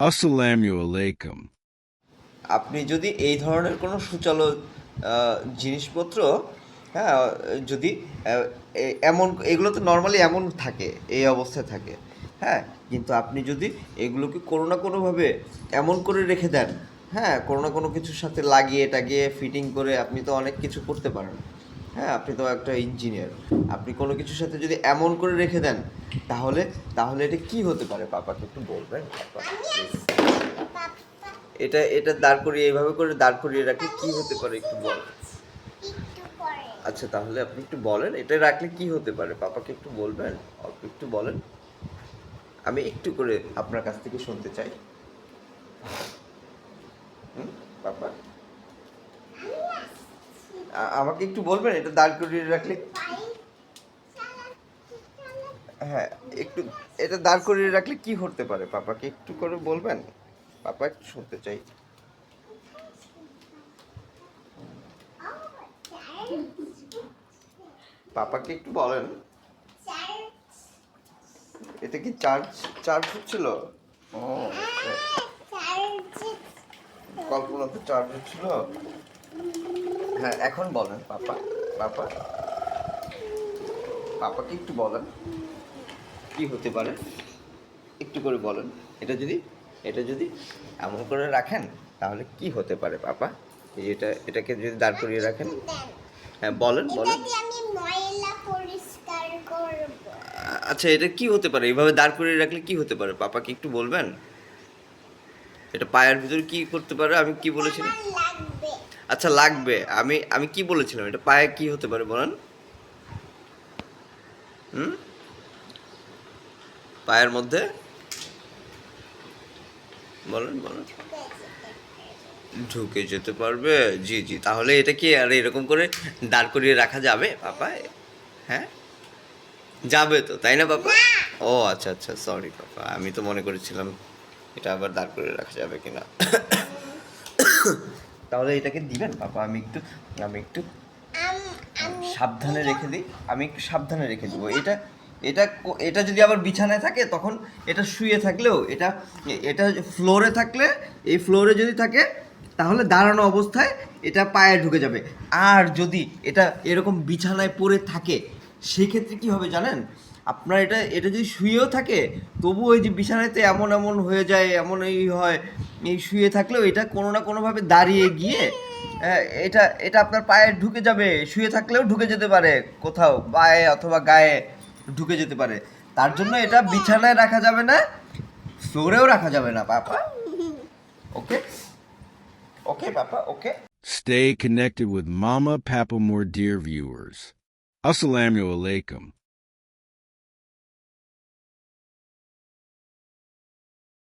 Assalamu alaikum. আপনি যদি এই ধরনের কোনো সুচালো জিনিসপত্র হ্যাঁ যদি এমন, এগুলো তো নর্মালি এমন থাকে, এই অবস্থায় থাকে হ্যাঁ কিন্তু আপনি যদি এগুলোকে কোনো না কোনোভাবে এমন করে রেখে দেন হ্যাঁ কোনো না কোনো কিছুর সাথে লাগিয়ে, টাগিয়ে ফিটিং করে আপনি তো অনেক কিছু করতে পারেন হ্যাঁ আপনি তো একটা ইঞ্জিনিয়ার আপনি কোনো কিছুর সাথে যদি এমন করে রেখে দেন তাহলে তাহলে এটা কি হতে পারে? পাপাকে একটু বলবেন? এটা এটা দাঁড় করিয়ে এইভাবে করে দাঁড় করিয়ে রাখলে কি হতে পারে একটু বল। আচ্ছা তাহলে আপনি একটু বলেন এটা রাখলে কি হতে পারে? পাপাকে একটু বলবেন? অল্প একটু বলেন। আমি একটু করে আপনার কাছ থেকে শুনতে চাই। হুম, পাপা? আমাকে একটু বলবেন? এটা দাঁড় করিয়ে রাখলে হ্যাঁ একটু এটা দাঁড় করিয়ে রাখলে কি হতে পারে? পাপাকে একটু করে বলবেন? পাপা একটু শুনতে চাই। পাপাকে একটু বলেন। এটা কি চার্জ চার্জ হচ্ছিল? ও আচ্ছা। কল্পনা তো চার্জ হচ্ছিল। হ্যাঁ এখন বলেন পাপা। পাপা? পাপাকে একটু বলেন। কি হতে পারে? একটু করে বলেন। এটা যদি এটা যদি এমন করে রাখেন তাহলে কি হতে পারে পাপা? এই এটা এটাকে যদি দাঁড় করিয়ে রাখেন। হ্যাঁ বলেন বলেন। এটা দিয়ে আমি ময়লা পরিষ্কার করব। আ- আচ্ছা এটা কি হতে পারে? এইভাবে দাঁড় করিয়ে রাখলে কি হতে পারে? পাপাকে একটু বলবেন? এটা পায়ের ভিতরে কি করতে পারে? আমি কি বলেছিলাম? আচ্ছা লাগবে। আমি আমি কি বলেছিলাম? এটা পায়ে কি হতে পারে বলেন? হুম? পায়ের মধ্যে? বলেন বলেন। ঢুকে যেতে পারবে। জি জি। তাহলে এটা কি আর এরকম করে দাঁড় করিয়ে রাখা যাবে পাপা হ্যাঁ? যাবে তো, তাই না পাপা? ও আচ্ছা আচ্ছা। সরি পাপা, আমি তো মনে করেছিলাম এটা আবার দাঁড় করে রাখা যাবে কিনা। তাহলে এটাকে দিবেন? পাপা আমি একটু আমি একটু সাবধানে রেখে দিই। আমি একটু সাবধানে রেখে দেবো। এটা এটা এটা যদি আবার বিছানায় থাকে, তখন এটা শুয়ে থাকলেও, এটা এটা ফ্লোরে থাকলে, এই ফ্লোরে যদি থাকে, তাহলে দাঁড়ানো অবস্থায় এটা পায়ে ঢুকে যাবে। আর যদি এটা এরকম বিছানায় পড়ে থাকে, সেক্ষেত্রে কি হবে জানেন? আপনার এটা এটা যদি শুয়েও থাকে তবু ওই যে বিছানাতে এমন এমন হয়ে যায় এমন এই হয় এই শুয়ে থাকলেও এটা কোনো না কোনোভাবে দাঁড়িয়ে গিয়ে হ্যাঁ, এটা এটা আপনার পায়ে ঢুকে যাবে শুয়ে থাকলেও ঢুকে যেতে পারে কোথাও পায়ে অথবা গায়ে ঢুকে যেতে পারে তার জন্য এটা বিছানায় রাখা যাবে না ফ্লোরেও রাখা যাবে না পাপা ওকে ওকে পাপা ওকে Stay connected with Mama Pappamore dear viewers. Assalamu alaikum.